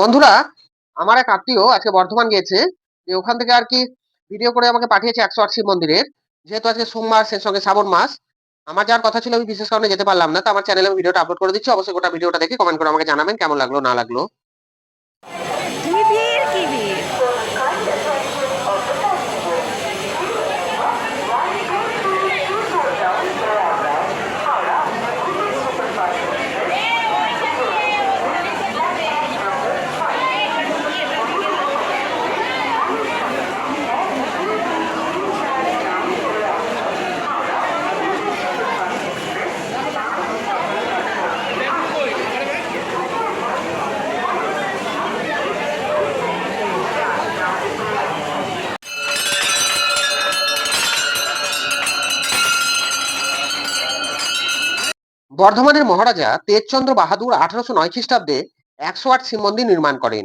বন্ধুরা, আমার এক আত্মীয় আজকে বর্ধমান গিয়েছে, যে ওখান থেকে আর কি ভিডিও করে আমাকে পাঠিয়েছে একশো আট শিব মন্দিরের। যেহেতু আজকে সোমবার, সেই সঙ্গে শ্রাবণ মাস, আমার যার কথা ছিল আমি বিশেষ কারণে যেতে পারলাম না, তো আমার চ্যানেলে আমি ভিডিওটা আপলোড করে দিচ্ছি, অবশ্যই গোটা ভিডিওটা দেখে কমেন্ট করে আমাকে জানাবেন, কেমন লাগল, না লাগল কি ভিড় কি ভিড় বর্ধমানের মহারাজা তেজচন্দ্র বাহাদুর আঠারোশো নয় খ্রিস্টাব্দে একশো আট শিব মন্দির নির্মাণ করেন।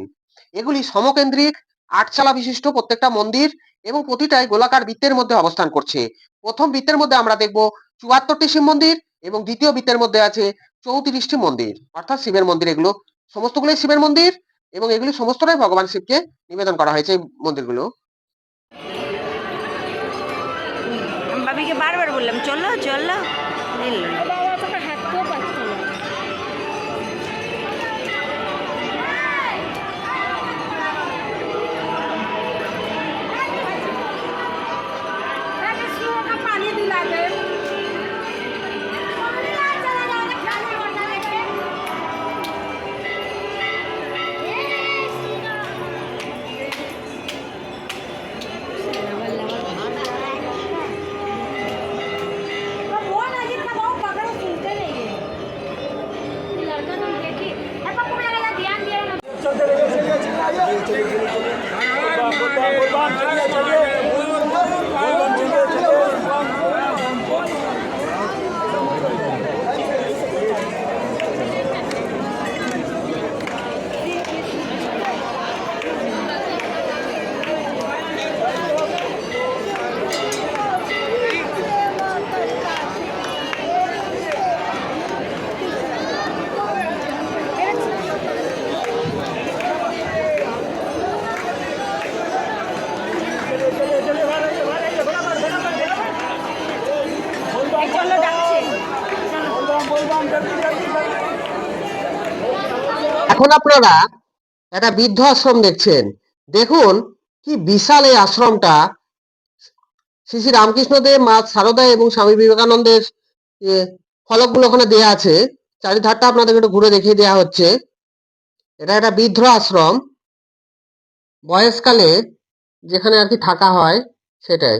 এগুলি সমকেন্দ্রিক, আটচালা বিশিষ্ট প্রত্যেকটা মন্দির এবং প্রতিটাই গোলাকার বৃত্তের মধ্যে অবস্থান করছে। প্রথম বৃত্তের মধ্যে আমরা দেখব চুয়াত্তরটি শিব মন্দির এবং দ্বিতীয় বৃত্তের মধ্যে আছে চৌত্রিশটি মন্দির। অর্থাৎ শিবের মন্দির এগুলো। সমস্তগুলোই শিবের মন্দির এবং এগুলি সমস্তটাই ভগবান শিবকে নিবেদন করা হয়েছে এই মন্দিরগুলো। বাবিকে বারবার বললাম, চলো চলো। এখন আপনারা একটা বৃদ্ধ আশ্রম দেখছেন। দেখুন কি বিশাল এই আশ্রমটা। শ্রী শ্রী রামকৃষ্ণদেব, মা সারদা এবং স্বামী বিবেকানন্দের ফলকগুলো ওখানে দেয়া আছে। চারিধারটা আপনাদের একটু ঘুরে দেখিয়ে দেওয়া হচ্ছে। এটা একটা বৃদ্ধ আশ্রম। বয়সকালে যেখানে আর কি থাকা হয়, সেটাই।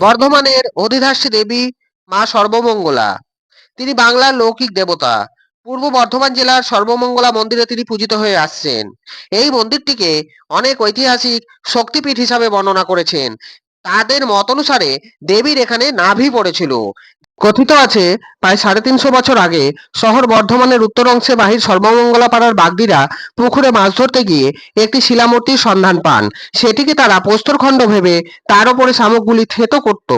বর্ধমানের অধিধাসী দেবী মা সর্বমঙ্গলা। তিনি বাংলার লৌকিক দেবতা। পূর্ব বর্ধমান জেলার সর্বমঙ্গলা মন্দিরে তিনি পূজিত হয়ে আসছেন। এই মন্দিরটিকে অনেক ঐতিহাসিক শক্তিপীঠ হিসাবে বর্ণনা করেছেন। তাদের মত অনুসারে দেবীর এখানে নাভি পড়েছিল। কথিত আছে, প্রায় সাড়ে তিনশো বছর আগে শহর বর্ধমানের উত্তর অংশে বাহির সর্বমঙ্গলা পাড়ার বাগদিরা পুকুরে মাছ ধরতে গিয়ে একটি শিলামূর্তির সন্ধান পান। সেটিকে তারা প্রস্তরখণ্ড ভেবে তার উপরে শামুকগুলি থেতো করত।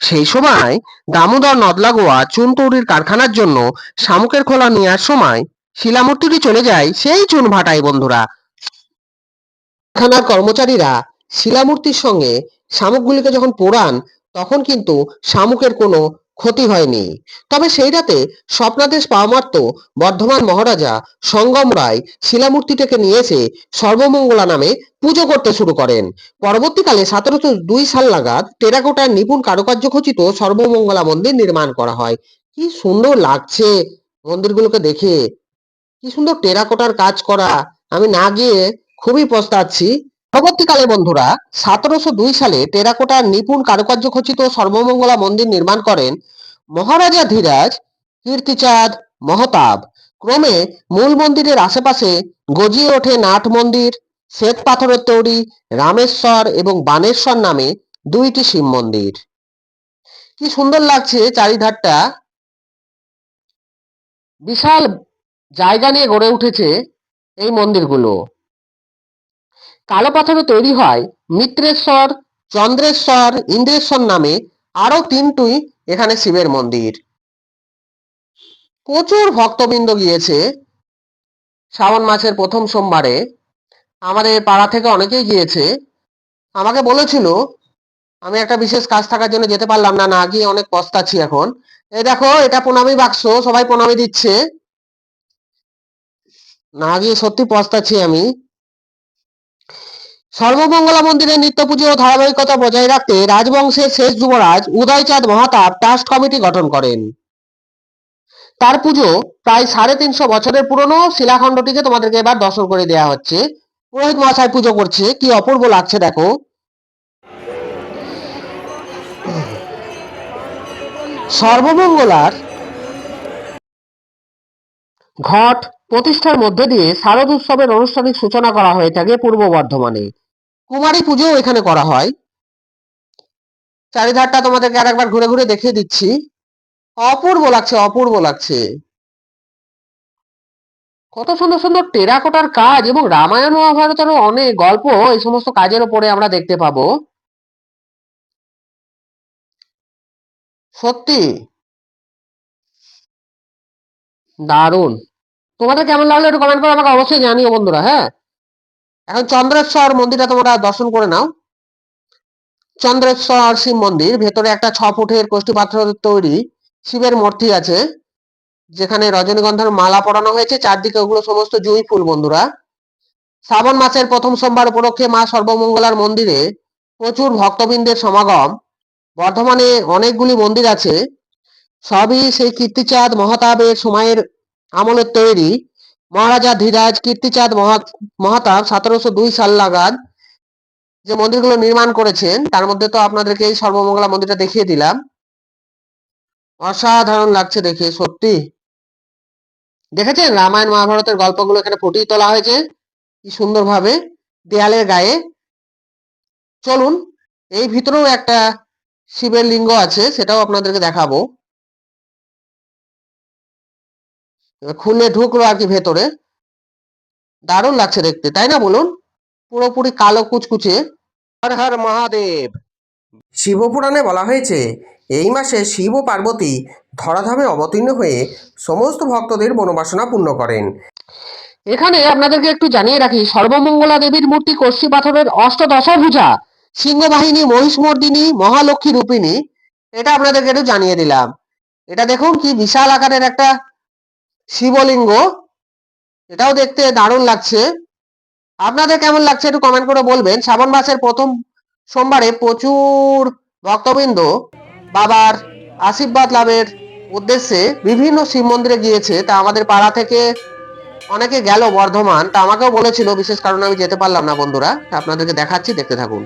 সেই সময় দামোদর নদ লাগোয়া চুন তৈরির কারখানার জন্য শামুকের খোলা নেওয়ার সময় শিলামূর্তিটি চলে যায় সেই চুন ভাটায়, বন্ধুরা। কারখানার কর্মচারীরা শিলামূর্তির সঙ্গে শামুকগুলিকে যখন পোড়ান, তখন কিন্তু শামুকের কোনো ক্ষতি হয়নি। তবে সেই রাতে স্বপ্নাদেশ পাওয়া মাত্র বর্ধমান মহারাজা সঙ্গম রায় শিলামূর্তিটাকে নিয়ে এসে সর্বমঙ্গলা নামে পুজো করতে শুরু করেন। পরবর্তীকালে সতেরোশো দুই সাল নাগাদ টেরাকোটার নিপুণ কারুকার্য খচিত সর্বমঙ্গলা মন্দির নির্মাণ করা হয়। কি সুন্দর লাগছে মন্দিরগুলোকে দেখে। কি সুন্দর টেরাকোটার কাজ করা। আমি না গিয়ে খুবই পস্তাচ্ছি। পরবর্তীকালে বন্ধুরা, সতেরোশো দুই সালে টেরাকোটার নিপুণ কারুকার্য খচিত সর্বমঙ্গলা মন্দির নির্মাণ করেন মহারাজা ধীরাজ, কীর্তিচাঁদ, মহতাব। ক্রমে মূল মন্দিরের আশেপাশে গজিয়ে ওঠে নাট মন্দির, শ্বেত পাথরের তৈরি রামেশ্বর এবং বানেশ্বর নামে দুইটি শিব মন্দির। কি সুন্দর লাগছে চারিধারটা। বিশাল জায়গা নিয়ে গড়ে উঠেছে এই মন্দিরগুলো। কালো পাথরে তৈরি হয় মিত্রেশ্বর, চন্দ্রেশ্বর, ইন্দ্রেশ্বর নামে আরও তিনটি এখানে শিবের মন্দির। প্রচুর ভক্তবৃন্দ গিয়েছে শ্রাবণ মাসের প্রথম সোমবারে। আমাদের পাড়া থেকে অনেকেই গিয়েছে। আমাকে বলেছিল, আমি একটা বিশেষ কাজ থাকার জন্য যেতে পারলাম না না গিয়ে অনেক পস্তাচ্ছি এখন। এই দেখো, এটা প্রণামী বাক্স, সবাই প্রণামী দিচ্ছে। না গিয়ে সত্যি পস্তাচ্ছি আমি। সর্বমঙ্গলা মন্দিরের নিত্য পুজো ও ধারাবাহিকতা বজায় রাখতে রাজবংশের শেষ যুবরাজ উদয়চাঁদ মহাতাব ট্রাস্ট কমিটি গঠন করেন। তার পুজো প্রায় সাড়ে তিনশো বছরের পুরনো শিলাখণ্ডটিকে তোমাদেরকে এবার দর্শন করে দেওয়া হচ্ছে। পুরোহিত মহাশয় পুজো করছে, কি অপূর্ব লাগছে দেখো। সর্বমঙ্গলার ঘট প্রতিষ্ঠার মধ্যে দিয়ে শারদ উৎসবের আনুষ্ঠানিক সূচনা করা হয়ে থাকে পূর্ব বর্ধমানে। কুমারী পুজো এখানে করা হয়। চারিধারটা তোমাদেরকে আরেকবার ঘুরে ঘুরে দেখিয়ে দিচ্ছি। অপূর্ব লাগছে অপূর্ব লাগছে। কত সুন্দর সুন্দর টেরাকোটার কাজ এবং রামায়ণ মহাভারতেরও অনেক গল্প এই সমস্ত কাজের উপরে আমরা দেখতে পাবো। সত্যি। দারুণ। তোমাদের কেমন লাগল একটু কমেন্ট করে আমাকে অবশ্যই জানিও বন্ধুরা হ্যাঁ? এখন চন্দ্রেশ্বর মন্দিরটা তোমরা দর্শন করে নাও। চন্দ্রেশ্বর শিব মন্দির, ভেতরে একটা ছ ফুটের কোষ্ঠী পাথরের তৈরি, শিবের মূর্তি আছে, যেখানে রজনীগন্ধার মালা পরানো হয়েছে, চারদিকে ওগুলো সমস্ত জুঁই ফুল বন্ধুরা। শ্রাবণ মাসের প্রথম সোমবার উপলক্ষে মা সর্বমঙ্গলার মন্দিরে প্রচুর ভক্তবৃন্দের সমাগম। বর্ধমানে অনেকগুলি মন্দির আছে, সবই সেই কীর্তিচাঁদ মহাতাবের সময়ের আমলের তৈরি। মহারাজা ধীরাজ কীর্তিচাঁদ মহা- মহাতাব সতেরোশো দুই সাল নাগাদ যে মন্দিরগুলো নির্মাণ করেছেন, তার মধ্যে তো আপনাদেরকে এই সর্বমঙ্গলা মন্দিরটা দেখিয়ে দিলাম। অসাধারণ লাগছে দেখে, সত্যি। দেখেছেন? রামায়ণ মহাভারতের গল্পগুলো এখানে ফুটিয়ে তোলা হয়েছে। কি সুন্দরভাবে দেয়ালের গায়ে। চলুন, এই ভিতরেও একটা শিবের লিঙ্গ আছে, সেটাও আপনাদেরকে দেখাবো। খুলে ঢুকলো আর কি ভেতরে। দারুণ লাগছে দেখতে তাই না বলুন? পুরোপুরি কালো কুচকুচে। হর হর মহাদেব। শিবপুরাণে বলা হয়েছে এই মাসে শিব ও পার্বতী ধরাধামে অবতীর্ণ হয়ে সমস্ত ভক্তদের মনোবাসনা পূর্ণ করেন। এখানে আপনাদেরকে একটু জানিয়ে রাখি সর্বমঙ্গলা দেবীর মূর্তি কষ্টি পাথরের অষ্টদশভুজা সিংহবাহিনী মহিষমর্দিনী মহালক্ষ্মী রূপিণী এটা আপনাদেরকে একটু জানিয়ে দিলাম। এটা দেখুন কি বিশাল আকারের একটা শিবলিঙ্গ। এটাও দেখতে দারুণ লাগছে। আপনাদের কেমন লাগছে একটু কমেন্ট করে বলবেন। শ্রাবণ মাসের প্রথম সোমবারে প্রচুর ভক্তবৃন্দ বাবার আশীর্বাদ লাভের উদ্দেশ্যে বিভিন্ন শিব মন্দিরে গিয়েছে। তা আমাদের পাড়া থেকে অনেকে গেল বর্ধমান। তা আমাকেও বলেছিল, বিশেষ কারণে আমি যেতে পারলাম না বন্ধুরা। আপনাদেরকে দেখাচ্ছি, দেখতে থাকুন।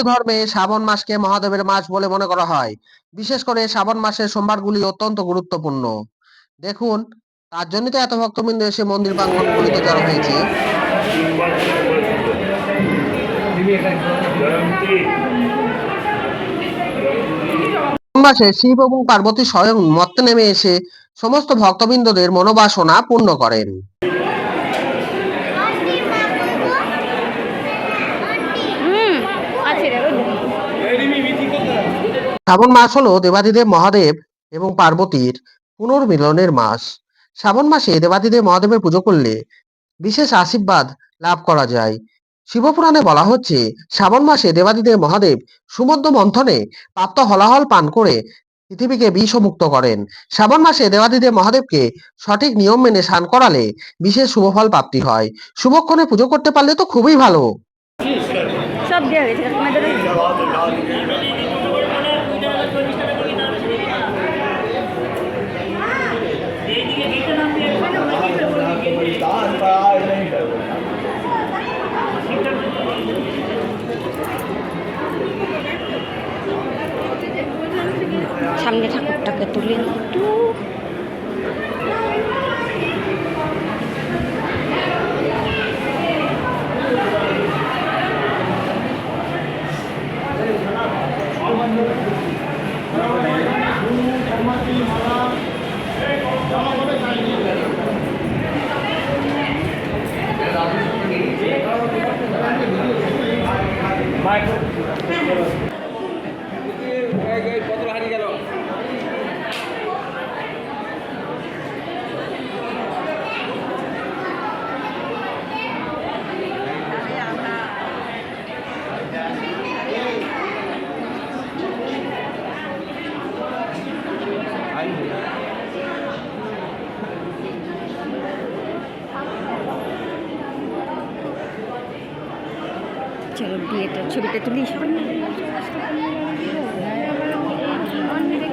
হিন্দু ধর্মে শ্রাবণ মাসকে মহাদেবের মাস বলে মনে করা হয়। বিশেষ করে শ্রাবণ মাসের সোমবারগুলি অত্যন্ত গুরুত্বপূর্ণ। দেখুন, তার জন্যই তো এত ভক্তবৃন্দ এসে মন্দির প্রাঙ্গণগুলিতে জড়ো হয়েছে। মাসে শিব এবং পার্বতী স্বয়ং মর্তে নেমে এসে সমস্ত ভক্তবৃন্দদের মনোবাসনা পূর্ণ করেন। শ্রাবণ মাস হলো দেবাদিদেব মহাদেব এবং পার্বতীর পুনর্মিলনের মাস। শ্রাবণ মাসে দেবাদিদেব মহাদেবের পুজো করলে বিশেষ আশীর্বাদ লাভ করা যায়। শিবপুরাণে বলা হচ্ছে, শ্রাবণ মাসে দেবাদিদেব মহাদেব সুমধ্য মন্থনে প্রাপ্ত হলাহল পান করে পৃথিবীকে বিষমুক্ত করেন। শ্রাবণ মাসে দেবাদিদেব মহাদেবকে সঠিক নিয়ম মেনে স্নান করালে বিশেষ শুভফল প্রাপ্তি হয়। শুভক্ষণে পুজো করতে পারলে তো খুবই ভালো। সব দেওয়া গেছে তোমাদের সামনে ঠাকুরটাকে তুলে নিই একটু চলো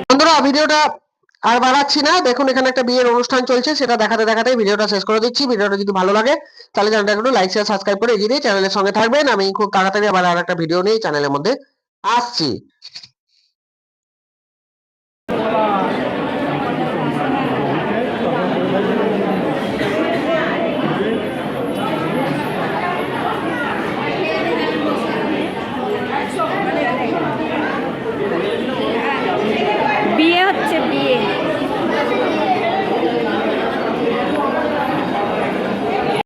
বন্ধুরা, ভিডিওটা আর বাড়াচ্ছি না। দেখুন, এখানে একটা বিয়ের অনুষ্ঠান চলছে, সেটা দেখাতে দেখাতে ভিডিওটা শেষ করে দিচ্ছি। ভিডিওটা যদি ভালো লাগে, তাহলে চ্যানেলটা একটু লাইক শেয়ার সাবস্ক্রাইব করে এগিয়ে চ্যানেলের সঙ্গে থাকবেন। আমি খুব তাড়াতাড়ি আবার আর একটা ভিডিও নিয়ে চ্যানেলের মধ্যে আসছি।